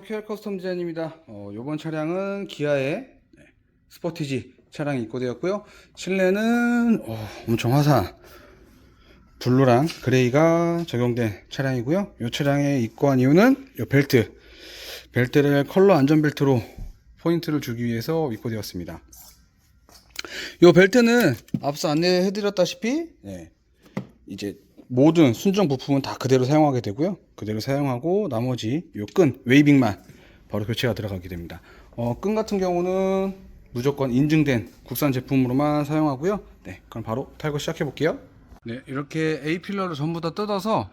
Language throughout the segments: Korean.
QR 커스텀 디자인입니다. 어, 이번 차량은 기아의 네, 스포티지 차량이 입고되었고요. 실내는 어, 엄청 화사한 블루랑 그레이가 적용된 차량이고요. 이 차량에 입고한 이유는 이 벨트, 벨트를 컬러 안전 벨트로 포인트를 주기 위해서 입고되었습니다. 이 벨트는 앞서 안내해드렸다시피 네, 이제 모든 순정 부품은 다 그대로 사용하게 되고요. 그대로 사용하고 나머지 요 끈 웨이빙만 바로 교체가 들어가게 됩니다. 어, 끈 같은 경우는 무조건 인증된 국산 제품으로만 사용하고요. 네, 그럼 바로 탈거 시작해 볼게요. 네, 이렇게 A 필러를 전부 다 뜯어서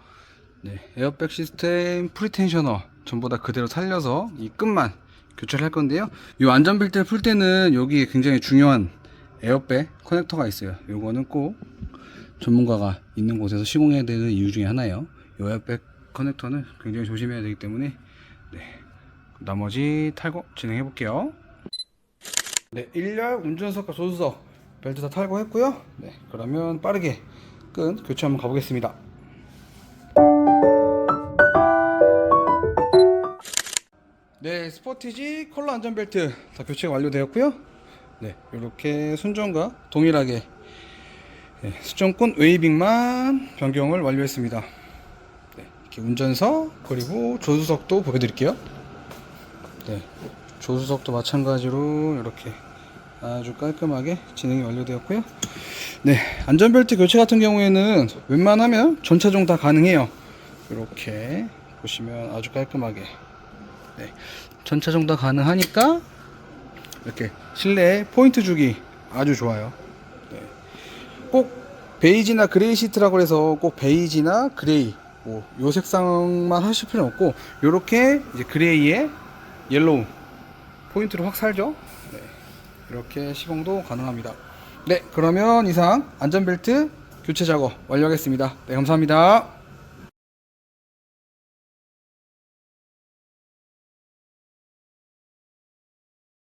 네, 에어백 시스템 프리텐셔너 전부 다 그대로 살려서 이 끈만 교체를 할 건데요. 이 안전벨트를 풀 때는 여기 굉장히 중요한 에어백 커넥터가 있어요. 요거는 꼭 전문가가 있는 곳에서 시공해야 되는 이유 중에 하나예요. 이 에어백 커넥터는 굉장히 조심해야 되기 때문에 네, 나머지 탈거 진행해 볼게요. 네, 1열 운전석과 조수석 벨트 다 탈거했고요. 네, 그러면 빠르게 끈 교체 한번 가보겠습니다. 네, 스포티지 컬러 안전벨트 다 교체가 완료되었고요. 네, 이렇게 순정과 동일하게 네, 수정권 웨이빙만 변경을 완료했습니다. 네, 이렇게 운전석 그리고 조수석도 보여드릴게요. 네, 조수석도 마찬가지로 이렇게 아주 깔끔하게 진행이 완료되었고요. 네, 안전벨트 교체 같은 경우에는 웬만하면 전차종 다 가능해요. 이렇게 보시면 아주 깔끔하게 네, 전차종 다 가능하니까 이렇게 실내에 포인트 주기 아주 좋아요. 네. 꼭 베이지나 그레이 시트라고 해서 꼭 베이지나 그레이 뭐 요 색상만 하실 필요는 없고 요렇게 이제 그레이에 옐로우 포인트로 확 살죠? 네. 이렇게 시공도 가능합니다. 네 그러면 이상 안전벨트 교체 작업 완료하겠습니다. 네 감사합니다